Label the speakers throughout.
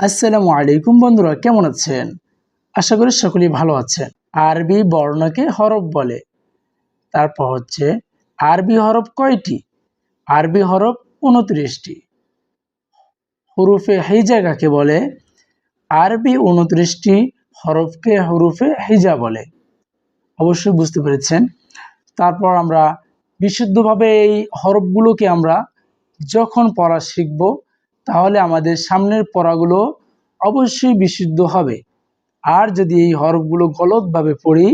Speaker 1: আসসালামু আলাইকুম বন্ধুরা, কেমন আছেন? আশা করি সকলেই ভালো আছেন। আরবি বর্ণকে হরফ বলে। তারপর হচ্ছে, আরবি হরফ কয়টি? আরবি হরফ উনত্রিশটি। হরুফে হিজা কাকে বলে? আরবি উনত্রিশটি হরফকে হরুফে হিজা বলে। অবশ্যই বুঝতে পেরেছেন। তারপর আমরা বিশুদ্ধভাবে এই হরফগুলোকে আমরা যখন পড়া শিখব তাহলে আমাদের সামনের পড়াগুলো অবশ্যই বিশুদ্ধ হবে। আর যদি এই হরফগুলো গলতভাবে পড়ি,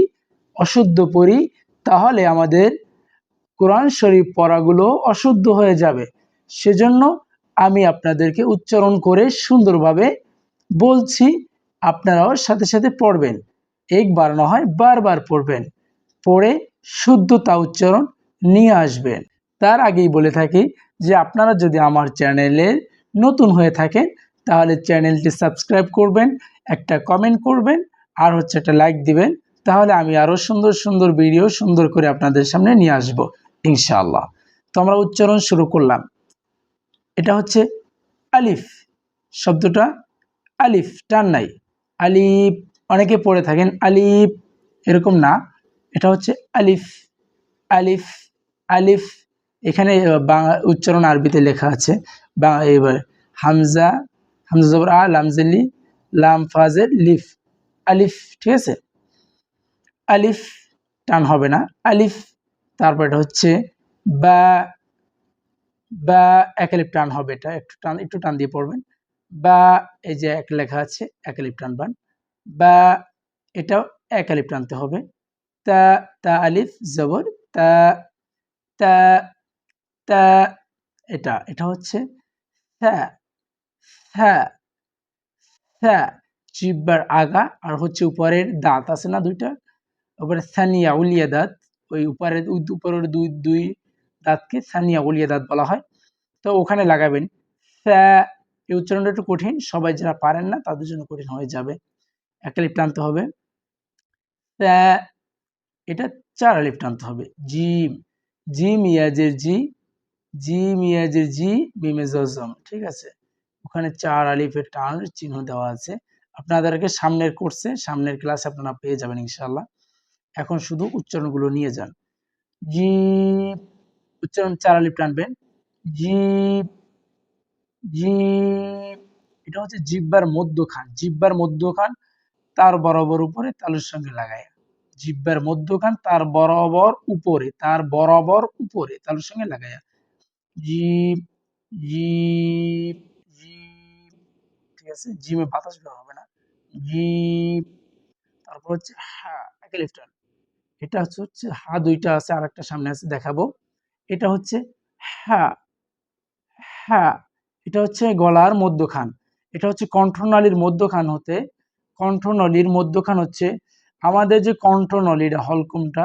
Speaker 1: অশুদ্ধ পড়ি, তাহলে আমাদের কোরআন শরীফ পড়াগুলো অশুদ্ধ হয়ে যাবে। সেজন্য আমি আপনাদেরকে উচ্চারণ করে সুন্দরভাবে বলছি, আপনারাও সাথে সাথে পড়বেন। একবার না হয় বারবার পড়বেন। পড়ে শুদ্ধতা উচ্চারণ নিয়ে আসবেন। তার আগেই বলে থাকি যে আপনারা যদি আমার চ্যানেলে নতুন হয়ে থাকেন, তাহলে চ্যানেলটি সাবস্ক্রাইব করবেন, একটা কমেন্ট করবেন, আর হচ্ছে একটা লাইক দিবেন, তাহলে আমি আরও সুন্দর সুন্দর ভিডিও সুন্দর করে আপনাদের সামনে নিয়ে আসব, ইনশাআল্লাহ। তো আমরা উচ্চারণ শুরু করলাম। এটা হচ্ছে আলিফ, শব্দটা আলিফ, টান নাই। আলিফ, অনেকে পড়ে থাকেন, আলিফ, এরকম না। এটা হচ্ছে আলিফ আলিফ আলিফ, এখানে উচ্চারণ আরবিতে লেখা আছে, বা, এবার হামজা হামজা জবর আ লামজেলি লাম ফাজের লিফ আলিফ ঠিক আছে? আলিফ টান হবে না। আলিফ তারপর এটা হচ্ছে বা বা একালিপ টান হবে এটা। একটু টান একটু টান দিয়ে পড়বেন। বা, এই যে এক লেখা আছে একালিপ টানবান বা, এটাও একালিপ টানতে হবে। তা তা আলিফ জবর, তা তা তা, এটা। এটা হচ্ছে হ্যাঁ হ্যাঁ জিব্বার আগা আর হচ্ছে উপরের দাঁত আছে না দুইটা? উপরে সানিয়া উলিয়া দাঁত, ওই উপরের উপরের দুই দুই দাঁতকে সানিয়া উলিয়া দাঁত বলা হয়। তো ওখানে লাগাবেন স্যা এই উচ্চারণটা একটু কঠিন, সবাই যারা পারেন না তাদের জন্য কঠিন হয়ে যাবে। একালিপ টানতে হবে। স্যা এটা চার আলিপ টানতে হবে। জিম জিম ইয়াজের জি জি মিয়াজের জি মিমে জজম ঠিক আছে? ওখানে চার আলিফের টান চিহ্ন দেওয়া আছে। আপনাদেরকে সামনের কোর্সে সামনের ক্লাসে আপনারা পেয়ে যাবেন ইনশাল্লাহ এখন শুধু উচ্চারণগুলো নিয়ে যান। জি উচ্চারণ চার আলিফ টানবেন। জি জি এটা হচ্ছে জিব্বার মধ্যখান। জিব্বার মধ্যখান, তার বরাবর উপরে তালুর সঙ্গে লাগায়। জিব্বার মধ্যখান, তার বরাবর উপরে, তার বরাবর উপরে তালুর সঙ্গে লাগায়া। জিপ জিপ ঠিক আছে? জিমে বাতাস বের হবে না। জিপ তারপর হচ্ছে হা একে লিফটার এটা হচ্ছে হচ্ছে, হা, দুইটা আছে আর একটা সামনে আছে, দেখাবো। এটা হচ্ছে হ্যাঁ হ্যাঁ এটা হচ্ছে গলার মধ্যখান। এটা হচ্ছে কণ্ঠনালীর মধ্যখান হতে কণ্ঠনলীর মধ্যখান হচ্ছে, আমাদের যে কণ্ঠনলীর হলকুমটা,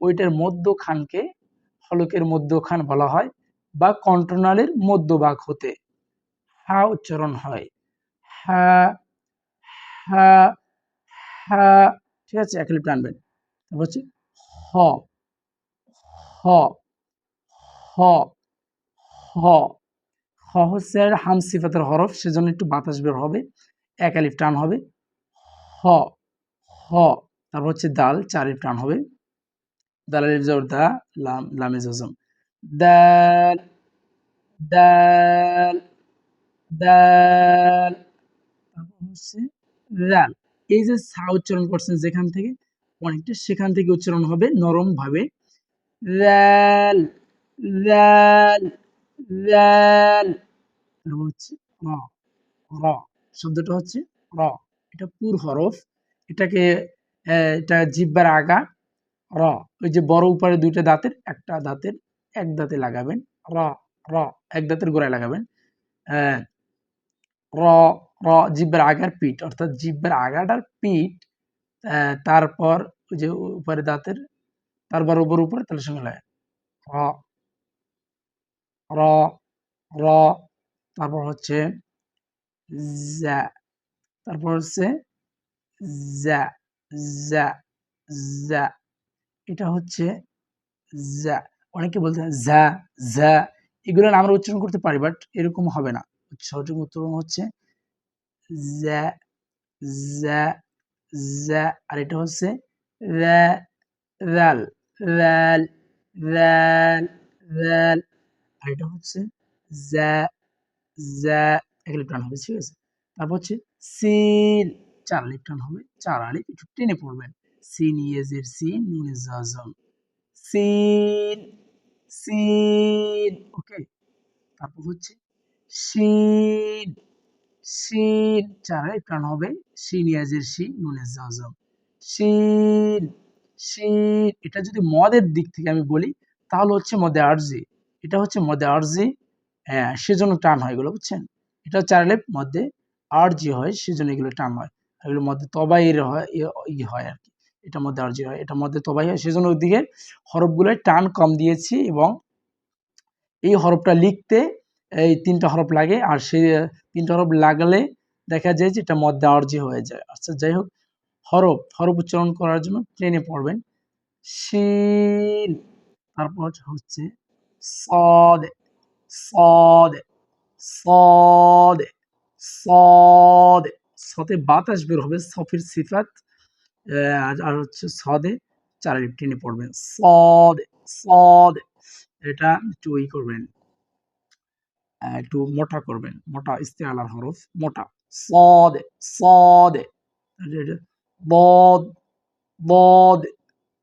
Speaker 1: ওইটার মধ্যখানকে হলকের মধ্যখান বলা হয়, বা কণ্ঠনালীর মধ্যভাগ হতে, হা, উচ্চারণ হয়। ঠিক আছে, এক লিপ টানবেন। তারপর হচ্ছে হ হ হ হ হ হচ্ছে হাম সিফাতের হরফ, সেজন্য একটু বাতাস বের হবে, এক আলিফ টান হবে, হ হ, তারপর হচ্ছে দাল, চার আলিফ টান হবে দাল আলিফ জবর দা, লাম, লামে জজম, দাল দাল দাল তারপর হচ্ছে রাল এই যে সা উচ্চারণ করছেন যেখান থেকে, অনেকটা সেখান থেকে উচ্চারণ হবে নরম ভাবে রাল রাল রাল তারপর হচ্ছে র র। শব্দটা হচ্ছে র। এটা পুর হরফ। এটাকে এটা জিব্বার আগা, র। ওই যে বড় উপরে দুইটা দাঁতের, একটা দাঁতের, এক দাঁতে লাগাবেন। র র, এক দাঁতের গোড়ায় লাগাবেন। র র, জিব্বার আগার পিঠ, অর্থাৎ জিব্বার আগাটার পিঠ তারপর ওই যে উপরে দাঁতের, তারপর উপর উপরে তাহলে সঙ্গে লাগে র র র, তারপর হচ্ছে জ্যা তারপর হচ্ছে জ্যা জ্যা জ্যা এটা হচ্ছে জ্যা অনেকে বলতে জ্যা জ্যা এগুলো আমরা উচ্চারণ করতে পারি বাট এরকম হবে না। সঠিক উচ্চারণ হচ্ছে জ্যা জ্যা জ্যা, আর এটা হচ্ছে আর এটা হচ্ছে জ্যা জ্যা হবে, ঠিক আছে? তারপর হচ্ছে সিন চার আলিফ হবে, চার আলিফ একটু টেনে পড়বেন সিন ইয়েজের সিন, নুনে সিন সিন ওকে? তারপর হচ্ছে শিন শিন চার আলিফ টান হবে শিন ইয়াজের শি নুনে জাজম শিন শিন এটা যদি মদের দিক থেকে আমি বলি, তাহলে হচ্ছে মদে আরজি। এটা হচ্ছে মদে আরজি হ্যাঁ সেজন্য টান হয় এগুলো, বুঝছেন? এটা চার লেপ মধ্যে আরজি হয়, সেজন্য এগুলো টান হয়। এগুলোর মধ্যে তবাইয়ের হয় ই হয় আর কি। এটা মধ্যে আরজি হয়, এটা মধ্যে তবাই হয়, সেজন্য ওইদিকে হরফগুলোয় টান কম দিয়েছি এবং এই হরফটা লিখতে এই তিনটা হরফ লাগে, আর সেই তিনটা হরফ লাগলে দেখা যায় যে এটা মধ্যে আরজি হয়ে যায়। আচ্ছা যাই হোক, হরফ হরফ উচ্চারণ করার জন্য ট্রেনে পড়বেন। শিল, তারপর হচ্ছে সদ সদ সদ সদ, সতে বাতাস বের হবে, সফের সিফাত আর হচ্ছে সদে চার টেনে পড়বেন। সদ সদ, এটা একটু ই করবেন। একটু মোটা করবেন। মোটা ইস্তেআলার হরফ, মোটা। সদ সদ। বদ বদ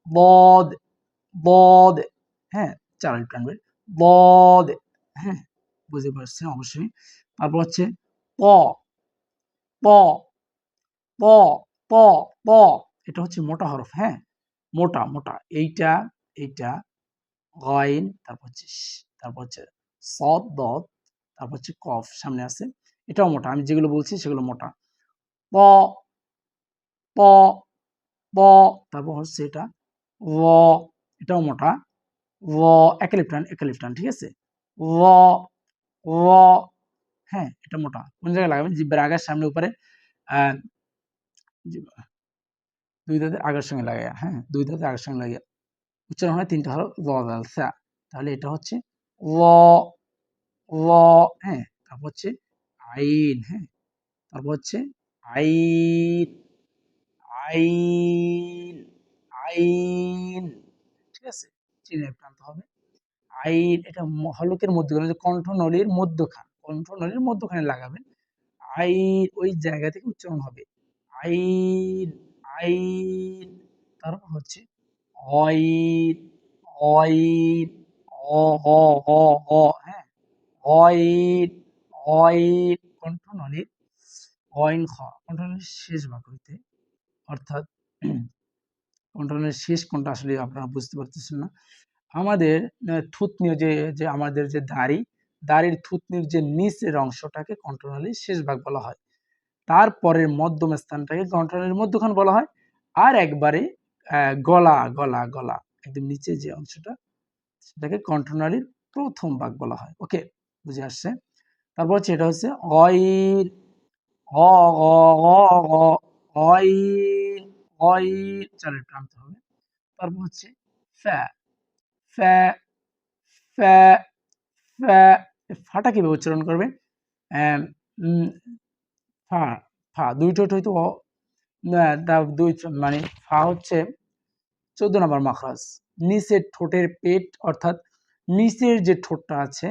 Speaker 1: বদ বদ। হ্যাঁ চার টানবেন বদ। হ্যাঁ বুঝতে পারছেন অবশ্যই। তারপর হচ্ছে প প প প প। এটা হচ্ছে মোটা হরফ হ্যাঁ? মোটা মোটা। এইটা এইটা, গয়েন, তারপর হচ্ছে তারপর হচ্ছে সদ দত তারপর হচ্ছে কফ সামনে আছে। এটাও মোটা, আমি যেগুলো বলছি সেগুলো মোটা। প প প, তারপর হচ্ছে এটা ও এটাও মোটা। ও একালিপ্টান একালিপ্টান, ঠিক আছে? ও ও হ্যাঁ এটা মোটা। কোন জায়গায় লাগাবেন? জিব্বার আগের সামনে উপরে দুই দাঁতের আগের সঙ্গে লাগাইয়া হ্যাঁ দুই দাঁতের আগের সঙ্গে লাগাইয়া। উচ্চারণ হয় তিনটা হলো ওয়াল সা তাহলে এটা হচ্ছে ও ও হ্যাঁ তারপর হচ্ছে আইন হ্যাঁ তারপর হচ্ছে আইন আইন আইন, ঠিক আছে? চিনে প্রান্ত হবে। আইন, এটা হলকের মধ্যখানে, যে কণ্ঠনলীর মধ্যখান, কণ্ঠনলীর মধ্যখানে লাগাবেন। আইন, ওই জায়গা থেকে উচ্চারণ হবে। আইন আইন, তারপর হচ্ছে অইন অইন, অ, হ হ হ হ্যাঁ অইন অইন কণ্ঠনলীর অইন খ কণ্ঠনলীর শেষ ভাগ হইতে, অর্থাৎ কণ্ঠনলীর শেষ কোনটা আসলে আপনারা বুঝতে পারতেছেন না। আমাদের থুতনিও যে যে আমাদের যে দাড়ি, দাড়ির থুতনির যে নিচের অংশটাকে কন্ট্রোনালির শেষ ভাগ বলা হয়। তারপরের মধ্যম স্থানটাকে কন্ট্রোনালির মধ্যখান বলা হয়। আর একবারে গলা গলা গলা, একদম নিচে যে অংশটা, সেটাকে কন্ট্রোনালির প্রথম ভাগ বলা হয়। ওকে? বুঝে আসছে। তারপর হচ্ছে এটা হচ্ছে অইল অ অইল অইল চালের প্রান্ত হবে। তারপর হচ্ছে ফ্যা ফ্যা ফ্যা ফ্যা ফাটা কীভাবে উচ্চারণ করবে? ফা ফা, দুই ঠোঁট হয়তো দুই মানে ফা হচ্ছে চোদ্দ নম্বর মাখরাজ নিচের ঠোঁটের পেট, অর্থাৎ নিচের যে ঠোঁটটা আছে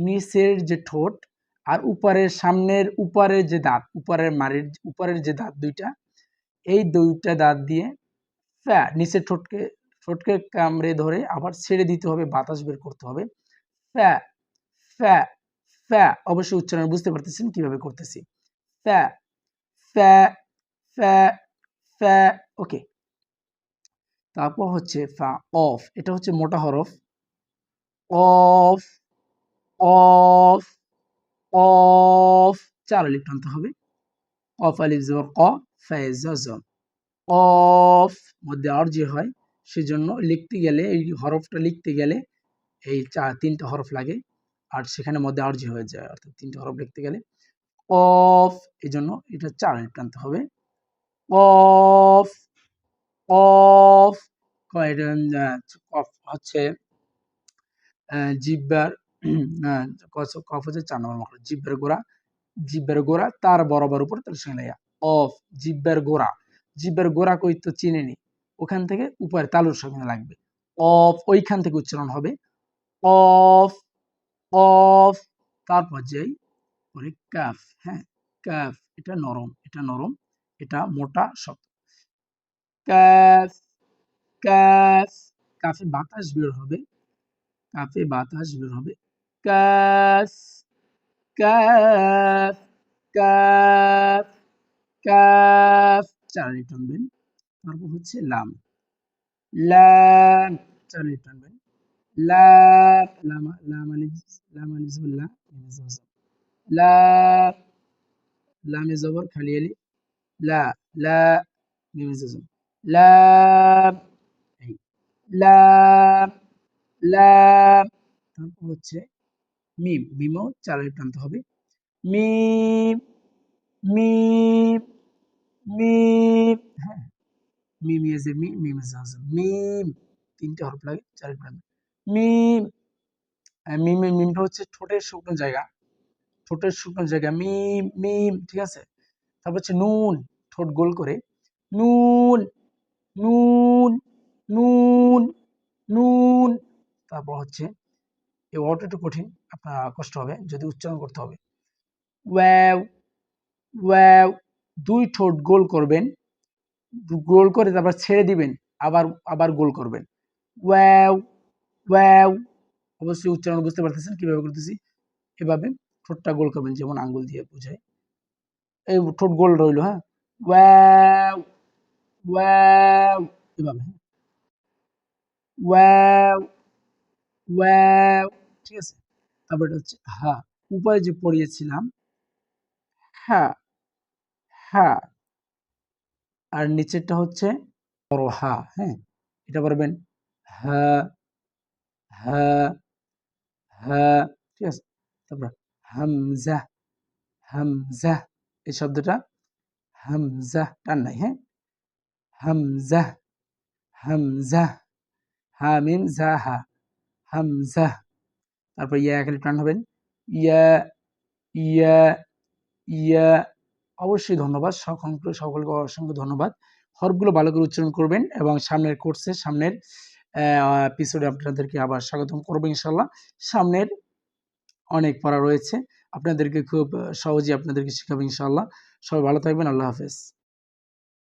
Speaker 1: নিচের যে ঠোঁট আর উপরের সামনের উপরের যে দাঁত, উপরের মারির উপরের যে দাঁত দুইটা, এই দুইটা দাঁত দিয়ে ফ্যা, নিচের ঠোঁটকে ঠোঁটকে কামড়ে ধরে আবার ছেড়ে দিতে হবে, বাতাস বের করতে হবে। ফ্যা ফ্যা ফ্যা, অবশ্যই উচ্চারণ বুঝতে পারতেছেন কীভাবে করতেছি। ফ্যা ফ্যা ফ্যা ফ্যা, ওকে। তারপর হচ্ছে ফা, অফ, এটা হচ্ছে মোটা হরফ। অফ অফ অফ, চার আলিফ টানতে হবে। অফ আলিফ জবর ক, ফায়েজ অফ মধ্যে যে হয়, সেজন্য লিখতে গেলে, এই হরফটা লিখতে গেলে এই চার তিনটা হরফ লাগে। আর সেখানে মধ্যে আর্জি হয়ে যায়, অর্থাৎ তিনটা হরফ লিখতে গেলে। অফ এই জন্য এটা চার আলিফ টানতে হবে। অফ অফ হচ্ছে জিব্বার কফ হচ্ছে চার নম্বর মকর জিব্বার গোড়া, জিব্বের গোড়া, তার বরাবর উপর তার সঙ্গে লাগা অফ, জিব্বের গোড়া। জিব্বের গোড়া কই তো চিনেনি ওখান থেকে উপরে তালুর সঙ্গে লাগবে। অফ, ওইখান থেকে উচ্চারণ হবে। অফ অফ, তারপর যেই পরে কাফ হ্যাঁ কাফ, এটা নরম এটা নরম, এটা মোটা শক্ত কাফ কাফ, কাফে বাতাস বের হবে, কাফে বাতাস বের হবে। কাফ কাফ কাফ কাফ চারি টানবেন। তারপর হচ্ছে লাম। লাম চারি টানবেন। লাম, লামা লামানি লামানি জবল্লা লা লামে জবর। খালি আলি লা লা মিমে জজম লাম লাম লাম। তারপর হচ্ছে মিম, মিমও চারের টানতে হবে। মিম মিম মিম হ্যাঁ। মিম ইয়েজের মি মিম মিম তিনটে হরফ লাগে চারের টান মিম মিম মিমটা হচ্ছে ঠোঁটের শুকনো জায়গা। ঠোঁটের শুকনো জায়গা। মিম মিম, ঠিক আছে? তারপর হচ্ছে নুন, ঠোঁট গোল করে। নুন নুন নুন নুন। তারপর হচ্ছে এই ওয়ার্ড একটু কঠিন, আপনার কষ্ট হবে, যদি উচ্চারণ করতে হবে। দুই ঠোঁট গোল করবেন, গোল করে তারপর ছেড়ে দিবেন, আবার আবার গোল করবেন। অবশ্যই উচ্চারণ বুঝতে পারতেছেন কীভাবে করতেছি? এভাবে ঠোঁটটা গোল করবেন, যেমন আঙ্গুল দিয়ে বুঝায়। এই ঠোঁট গোল রইল হ্যাঁ? এভাবে হ্যাঁ? ওয়াও ওয়াও ঠিক আছে? তারপর এটা হচ্ছে হা উপরে যে পড়িয়েছিলাম হ্যাঁ হ্যাঁ আর নিচেরটা হচ্ছে বড় হা হ্যাঁ এটা পারবেন হ্যাঁ হ্যাঁ হ্যাঁ ঠিক আছে? তারপর হামজা হামজা, এই শব্দটা হামজা টান নাই হ্যাঁ? হামজা হামজা, হামিম জাহা হামজা। তারপর ইয়া একালি টান হবেন। ইয়া ইয়া ইয়া, অবশ্যই ধন্যবাদ। সকলকে সকলকে অসংখ্য ধন্যবাদ। হরফগুলো ভালো করে উচ্চারণ করবেন এবং সামনের কোর্সে সামনের এপিসোডে আপনাদেরকে আবার স্বাগতম করব ইনশাল্লাহ সামনের অনেক পড়া রয়েছে। আপনাদেরকে খুব সহজে আপনাদেরকে শেখাবো ইনশাল্লাহ সবাই ভালো থাকবেন। আল্লাহ হাফেজ।